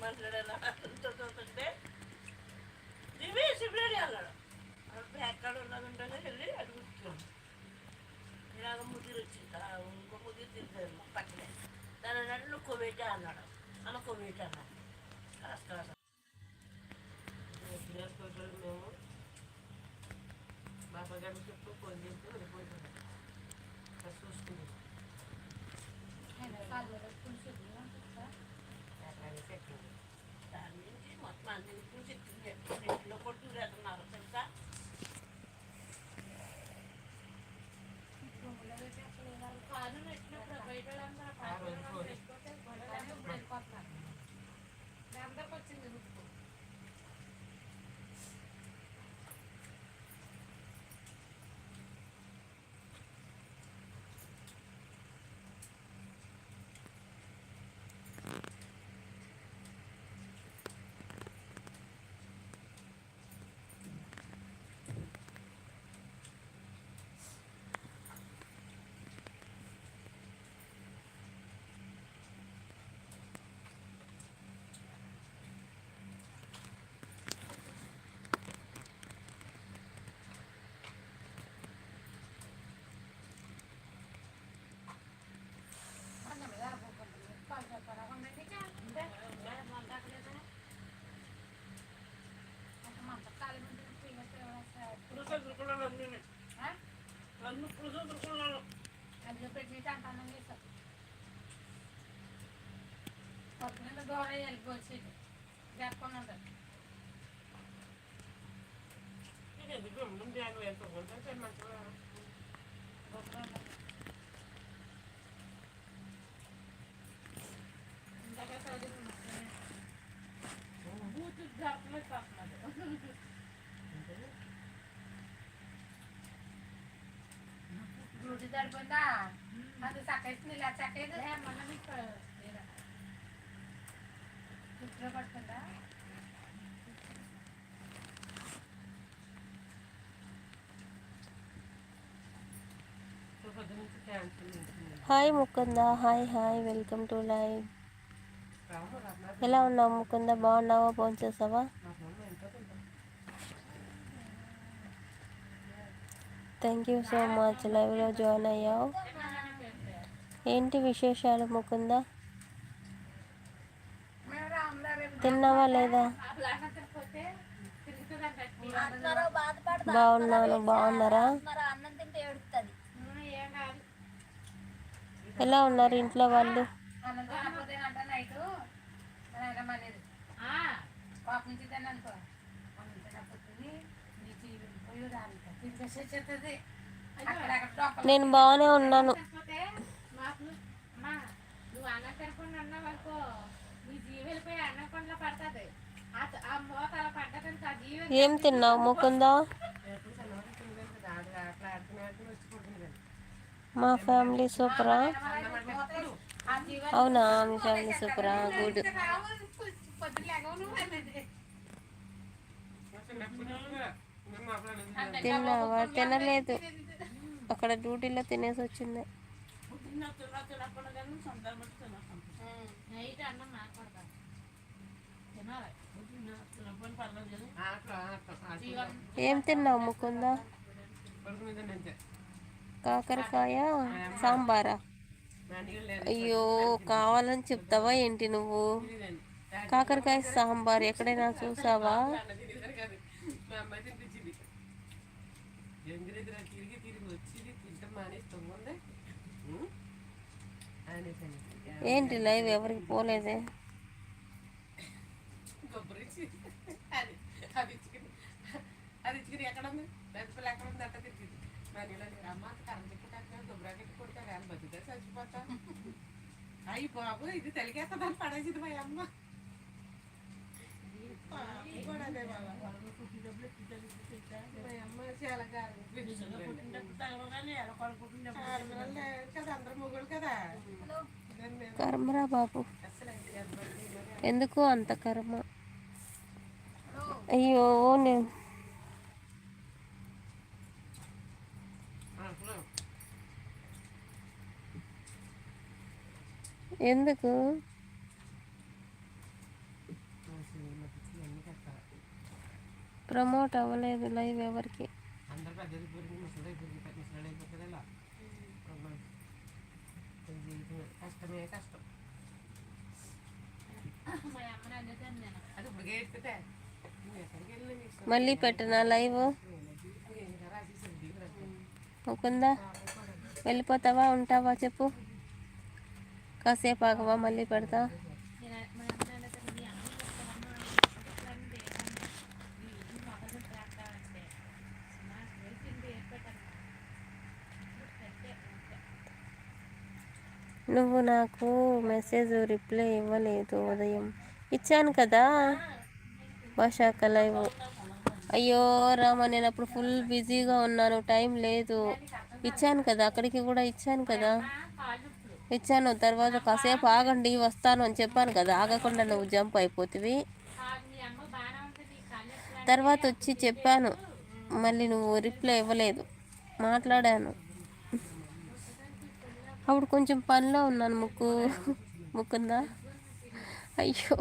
మాట్లాడాను చూస్తుంటే దివి సిబ్రడి అన్నాడు అప్పుడు ఎక్కడ ఉన్నది వెళ్ళి అడుగుతున్నాను ఇలాగ ముదిరి వచ్చింది ఇంకో ముదిరి తిరిగారు మా పక్కనే దాని అన్నాడు నువ్వు కొవేట అన్నాడు అన్న కొవేట అన్నాడు కాస్త మేము బాబా గారికి చెప్పు ఫోన్ చేసి వెళ్ళిపోతున్నాం చూసుకున్నాం దాని నుంచి మొత్తం అన్ని చూసి ఇంట్లో కొట్టు పొద్దున్న దూరం వెళ్ళిపోవచ్చు చెప్పకుండా ఇది ఎందుకు ముందు ఆయన ఎంత ఉంటే మంచిగా ఇందాక చదువు బూతు జాగ్రత్త వస్తున్నది డ్యూటీ సరిపోయిందా అది చక్కేసింది ఇలా చక్కేది మొన్న మీకు చుట్టూ hi Mukunda hi hi welcome to live. ఎలా ఉన్నావు ముకుంద? బాగున్నావా? ఫోన్ చేసావా? థ్యాంక్ యూ సో మచ్ లైవ్లో జాయిన్ అయ్యావు. ఏంటి విశేషాలు ముకుందా? తిన్నావా లేదా? బాగున్నాను బాగున్నారా? మరి అన్నం తింటే ఎలా ఉన్నారు ఇంట్లో వాళ్ళు? నేను బాగానే ఉన్నాను. ఏం తిన్నావు? ముకుంద? మా ఫ్యామిలీ సూపరా? అవునా? మీ ఫ్యామిలీ సూపరా? గుడ్. తిన్నావా? తినలేదు. అక్కడ డ్యూటీలో తినేసి వచ్చింది. నైట్ అన్నం ఏం తిన్నావు ముకుంద? కాకరకాయ సాంబారా? అయ్యో కావాలని చెప్తావా ఏంటి నువ్వు? కాకరకాయ సాంబార్ ఎక్కడైనా చూసావా? ఏంటి లైవ్ ఎవరికి పోలేదే? అది ఇచ్చుకుని అది ఇచ్చుకుని ఎక్కడ ఉంది? పెద్దపిల్ల ఎక్కడ ఉంది? అంట తిరిగింది. మరి ఇలా నేను అమ్మ కరెంట్ ఎక్కితే కొబ్బరి ఎక్కి కొడితే వేళ బతుకుతా చచ్చిపోతా అయ్యి బాబు ఇది తెలిగేస్తుందని పడేసింది మా అమ్మ. కర్మరా బాబు. ఎందుకు అంత కర్మ? ஐயோன்னு ఎందుకు ప్రమోట్ అవ్వలేదు లైవ్ ఎవరికి కష్టమే కష్టం అది ఇప్పుడు గేట్ పెట్టే మళ్ళీ పెట్టనా లైవ్? ముకుందా? వెళ్ళిపోతావా ఉంటావా చెప్పు. కాసేపు ఆగవా మళ్ళీ పెడతా. నువ్వు నాకు మెసేజ్ రిప్లై ఇవ్వలేదు ఉదయం. ఇచ్చాను కదా. భాషాక లైవ్ అయ్యో రామ నేను అప్పుడు ఫుల్ బిజీగా ఉన్నాను. టైం లేదు. ఇచ్చాను కదా అక్కడికి కూడా ఇచ్చాను కదా. ఇచ్చాను. తర్వాత కాసేపు ఆగండి వస్తాను అని చెప్పాను కదా. ఆగకుండా నువ్వు జంప్ అయిపోతుంది తర్వాత వచ్చి చెప్పాను. మళ్ళీ నువ్వు రిప్లై ఇవ్వలేదు. మాట్లాడాను. అప్పుడు కొంచెం పనిలో ఉన్నాను. ముక్కు ముక్కుందా? అయ్యో.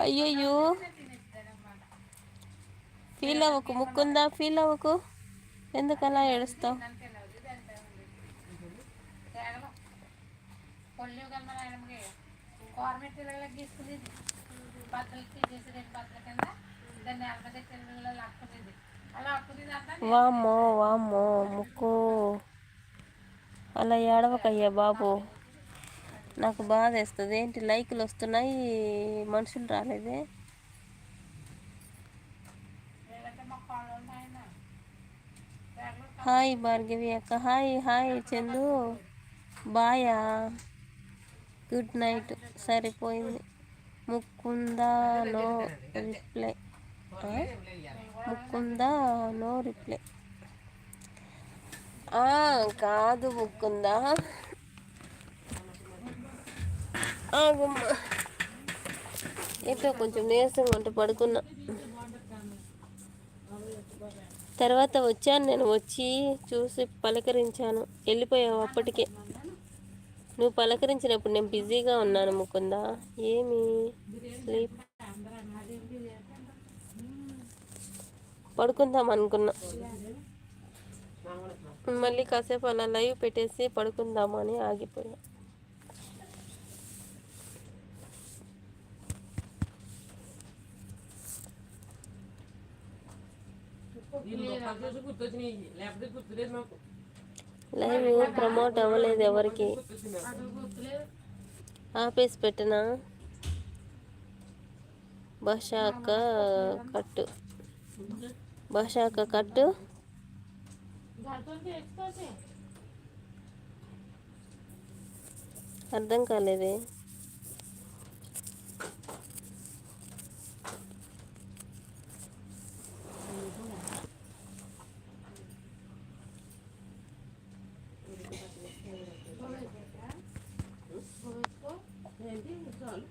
అయ్యయ్యో. ఫీల్ అవ్వకు ముక్కుందా? ఫీల్ అవ్వకు? ఎందుకు అలా ఏడుస్తావు? వామ్మో వామ్మో ముక్కు. అలా ఏడవకయ్యా బాబు. నాకు బాధ వేస్తుంది ఏంటి లైకులు వస్తున్నాయి మనుషులు రాలేదే. హాయ్ భార్గవి అక్క. Hi hi Chandu. బాయా good night. సరిపోయింది. Mukunda no reply. Mukunda no reply. కాదు ముక్కుందా ఏంటో కొంచెం నీరసంగా ఉంటే పడుకున్నా. తర్వాత వచ్చాను నేను వచ్చి చూసి పలకరించాను. వెళ్ళిపోయావు అప్పటికే. నువ్వు పలకరించినప్పుడు నేను బిజీగా ఉన్నాను ముకుందా. ఏమి? స్లీప్. పడుకుందాం అనుకున్నా. మళ్ళీ కాసేపు అలా లైవ్ పెట్టేసి పడుకుందామని ఆగిపోయాను ఆగిపోయా వీళ్ళు మొక్కలు చూసి గుర్తొచ్చినాయి లేకపోతే గుర్తులేదు మాకు లైవ్ ప్రమోట్ అవ్వలేదు ఎవరికి. ఆపేసి పెట్టనా? భాషాక కట్టు. భాషాక కట్టు. అర్థం కాలేదే ఏంటి చాలు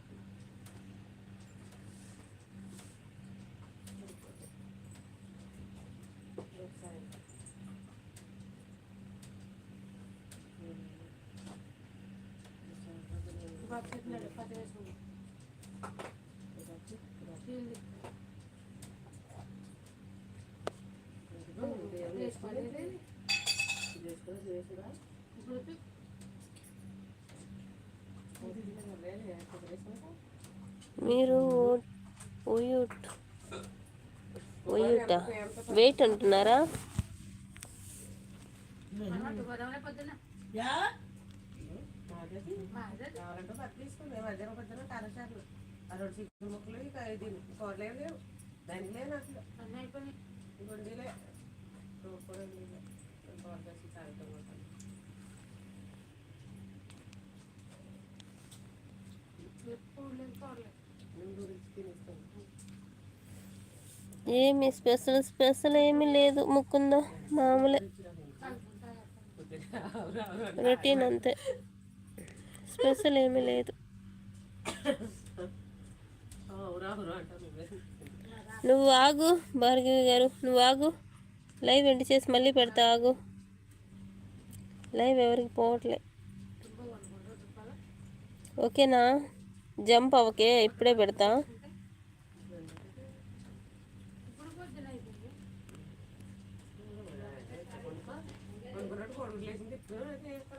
మీరు ఓయూట్ ఓయూట వెయిట్ అంటున్నారా గోదావరి పొద్దున యా మాదేది కావాలంటే పత్తి తీసుకుంది. మధ్యాహ్నం పొద్దున కారశాలు ఆ రెండు చిక్కుడు ముక్కలు ఇక ఇది కూరలేవు లేవు. దానికి లేవు అసలు. అన్నీ అయిపోయినాయి. గుండీలే కూడా కూర చేసి తాగుతాం ఎప్పుడు లేదు చూడలేదు నేను గురించి తినేస్తాను ఏమి స్పెషల్ స్పెషల్ ఏమీ లేదు. ముక్కుందా? మామూలే. రొటీన్ అంతే. స్పెషల్ ఏమీ లేదు. నువ్వు ఆగు భార్గవి గారు నువ్వు ఆగు. లైవ్ ఎండి చేసి మళ్ళీ పెడతా ఆగు. లైవ్ ఎవరికి పోవట్లే. ఓకేనా? జంప్ అవకే ఇప్పుడే పెడతా. ఇప్పుడు